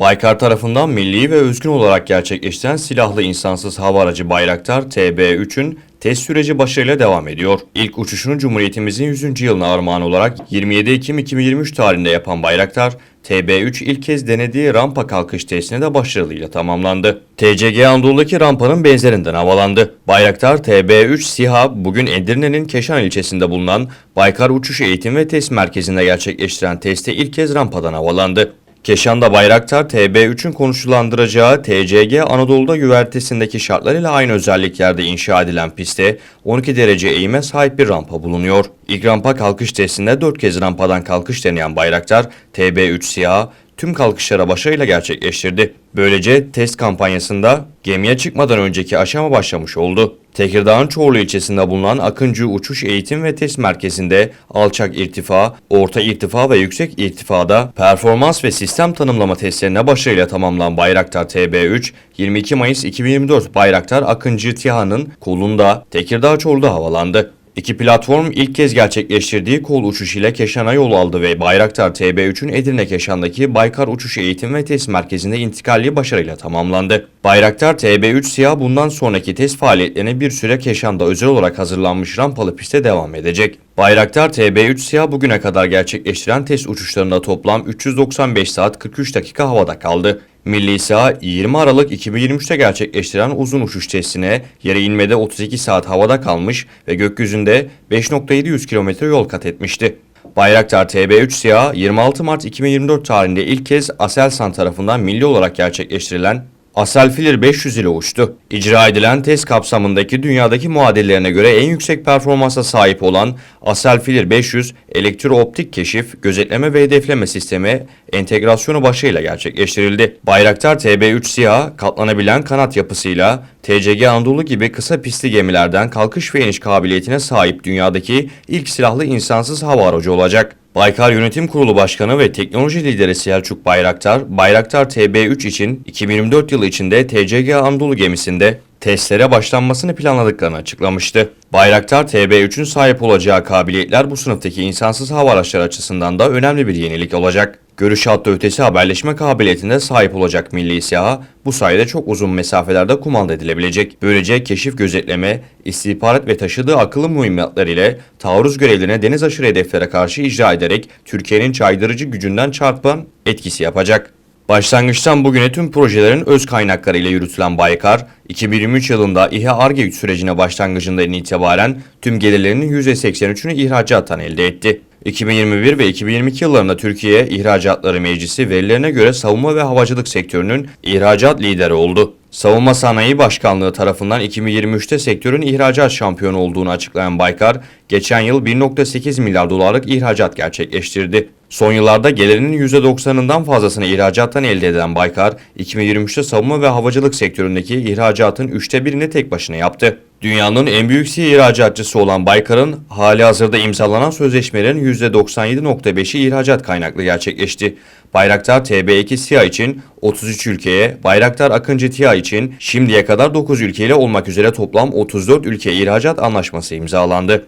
Baykar tarafından milli ve özgün olarak gerçekleştiren silahlı insansız hava aracı Bayraktar TB3'ün test süreci başarıyla devam ediyor. İlk uçuşunu Cumhuriyetimizin 100. yılına armağan olarak 27 Ekim 2023 tarihinde yapan Bayraktar, TB3 ilk kez denediği rampa kalkış testine de başarılıyla tamamlandı. TCG Anadolu'daki rampanın benzerinden havalandı. Bayraktar TB3 SİHA bugün Edirne'nin Keşan ilçesinde bulunan Baykar Uçuş Eğitim ve Test Merkezi'nde gerçekleştiren testte ilk kez rampadan havalandı. Keşan'da Bayraktar TB3'ün konuşulandıracağı TCG Anadolu'da güvertesindeki şartlarıyla aynı özelliklerde inşa edilen pistte 12 derece eğime sahip bir rampa bulunuyor. İlk rampa kalkış testinde 4 kez rampadan kalkış deneyen Bayraktar TB3 siyah tüm kalkışlara başarıyla gerçekleştirdi. Böylece test kampanyasında gemiye çıkmadan önceki aşama başlamış oldu. Tekirdağ'ın Çorlu ilçesinde bulunan Akıncı Uçuş Eğitim ve Test Merkezi'nde alçak irtifa, orta irtifa ve yüksek irtifada performans ve sistem tanımlama testlerine başarıyla tamamlanan Bayraktar TB3, 22 Mayıs 2024 Bayraktar Akıncı TİHA'nın kolunda Tekirdağ Çorlu'da havalandı. İki platform ilk kez gerçekleştirdiği kol uçuş ile Keşan'a yol aldı ve Bayraktar TB3'ün Edirne Keşan'daki Baykar Uçuş Eğitim ve Test Merkezi'nde intikalli başarıyla tamamlandı. Bayraktar TB3 siyah bundan sonraki test faaliyetlerine bir süre Keşan'da özel olarak hazırlanmış rampalı piste devam edecek. Bayraktar TB3 siyah bugüne kadar gerçekleştiren test uçuşlarında toplam 395 saat 43 dakika havada kaldı. Milli SİHA 20 Aralık 2023'te gerçekleştiren uzun uçuş testine yere inmede 32 saat havada kalmış ve gökyüzünde 5.700 kilometre yol kat etmişti. Bayraktar TB3 SİHA 26 Mart 2024 tarihinde ilk kez Aselsan tarafından milli olarak gerçekleştirilen Aselfilir 500 ile uçtu. İcra edilen test kapsamındaki dünyadaki muadillerine göre en yüksek performansa sahip olan Aselfilir 500, elektro-optik keşif, gözetleme ve hedefleme sistemi entegrasyonu başarıyla gerçekleştirildi. Bayraktar TB3 SİHA, katlanabilen kanat yapısıyla TCG Anadolu gibi kısa pistli gemilerden kalkış ve iniş kabiliyetine sahip dünyadaki ilk silahlı insansız hava aracı olacak. Baykar Yönetim Kurulu Başkanı ve Teknoloji Lideri Selçuk Bayraktar, Bayraktar TB3 için 2024 yılı içinde TCG Anadolu gemisinde testlere başlanmasını planladıklarını açıklamıştı. Bayraktar TB3'ün sahip olacağı kabiliyetler bu sınıftaki insansız hava araçları açısından da önemli bir yenilik olacak. Görüş hattı ötesi haberleşme kabiliyetine sahip olacak Milli SİHA, bu sayede çok uzun mesafelerde kumanda edilebilecek. Böylece keşif gözetleme, istihbarat ve taşıdığı akıllı mühimmatlar ile taarruz görevlerine deniz aşırı hedeflere karşı icra ederek Türkiye'nin caydırıcı gücünden çarpan etkisi yapacak. Başlangıçtan bugüne tüm projelerin öz kaynakları ile yürütülen Baykar, 2023 yılında İHA ARGE sürecine başlangıcından itibaren tüm gelirlerinin %83'ünü ihracattan elde etti. 2021 ve 2022 yıllarında Türkiye İhracatları Meclisi verilerine göre savunma ve havacılık sektörünün ihracat lideri oldu. Savunma Sanayi Başkanlığı tarafından 2023'te sektörün ihracat şampiyonu olduğunu açıklayan Baykar, geçen yıl 1.8 milyar dolarlık ihracat gerçekleştirdi. Son yıllarda gelirinin %90'ından fazlasını ihracattan elde eden Baykar, 2023'te savunma ve havacılık sektöründeki ihracatın üçte birini tek başına yaptı. Dünyanın en büyük SİHA ihracatçısı olan Baykar'ın hali hazırda imzalanan sözleşmelerin %97.5'i ihracat kaynaklı gerçekleşti. Bayraktar TB2 SİHA için 33 ülkeye, Bayraktar Akıncı TİHA için şimdiye kadar 9 ülkeyle olmak üzere toplam 34 ülke ihracat anlaşması imzalandı.